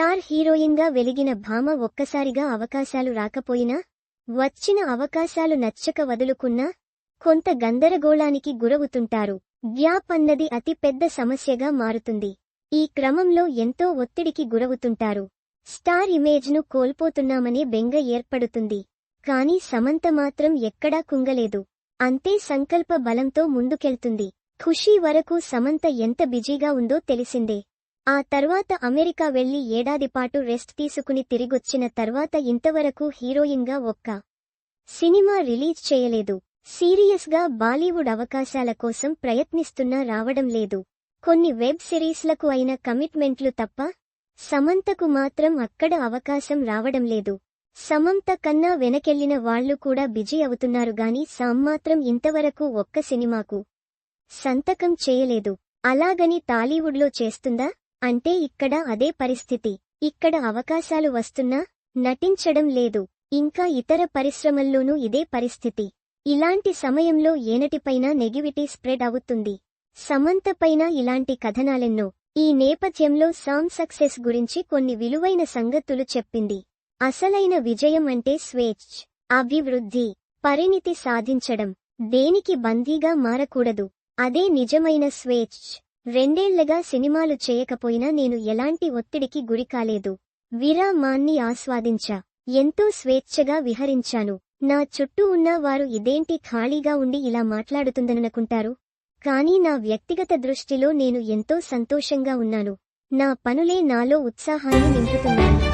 Star హీరోయిన్గా వెలిగిన భామ ఒక్కసారిగా అవకాశాలు రాకపోయినా వచ్చిన అవకాశాలు నచ్చక వదులుకున్నా కొంత గందరగోళానికి గురవుతుంటారు. గ్యాప్ అన్నది అతి పెద్ద సమస్యగా మారుతుంది. ఈ క్రమంలో ఎంతో ఒత్తిడికి గురవుతుంటారు. స్టార్ ఇమేజ్ను కోల్పోతున్నామనే బెంగ ఏర్పడుతుంది. కాని సమంత మాత్రం ఎక్కడా కుంగలేదు. అంతే సంకల్ప బలంతో ముందుకెళ్తుంది. ఖుషీ వరకు సమంత ఎంత బిజీగా ఉందో తెలిసిందే. ఆ తర్వాత అమెరికా వెళ్ళి ఏడాదిపాటు రెస్ట్ తీసుకుని తిరిగొచ్చిన తర్వాత ఇంతవరకు హీరోయిన్గా ఒక్క సినిమా రిలీజ్ చేయలేదు. సీరియస్గా బాలీవుడ్ అవకాశాల కోసం ప్రయత్నిస్తున్నా రావడం లేదు. కొన్ని వెబ్ సిరీస్లకు అయిన కమిట్మెంట్లు తప్ప సమంతకు మాత్రం అక్కడ అవకాశం రావడం లేదు. సమంత కన్నా వెనకెళ్ళిన వాళ్ళు కూడా బిజీ అవుతున్నారు గాని మాత్రం ఇంతవరకు ఒక్క సినిమాకు సంతకం చేయలేదు. అలాగని టాలీవుడ్లో చేస్తుందా? అంటే ఇక్కడ అదే పరిస్థితి. ఇక్కడ అవకాశాలు వస్తున్నా నటించడం లేదు. ఇంకా ఇతర పరిశ్రమల్లోనూ ఇదే పరిస్థితి. ఇలాంటి సమయంలో ఏనటిపైన నెగివిటీ స్ప్రెడ్ అవుతుంది. సమంతపైన ఇలాంటి కథనాలెన్నో. ఈ నేపథ్యంలో సామ్ సక్సెస్ గురించి కొన్ని విలువైన సంగతులు చెప్పింది. అసలైన విజయం అంటే స్వేచ్ఛ అభివృద్ధి పరిణితి సాధించడం. దేనికి బందీగా మారకూడదు. అదే నిజమైన స్వేచ్ఛ. రెండేళ్ళగా సినిమాలు చేయకపోయినా నేను ఎలాంటి ఒత్తిడికి గురికాలేదు విరామాన్ని ఆస్వాదించా. ఎంతో స్వేచ్ఛగా విహరించాను. నా చుట్టూ ఉన్న వారు ఇదేంటి ఖాళీగా ఉండి ఇలా మాట్లాడుతుందననుకుంటారు? కానీ నా వ్యక్తిగత దృష్టిలో నేను ఎంతో సంతోషంగా ఉన్నాను. నా పనులే నాలో ఉత్సాహాన్ని నింపుతున్నాను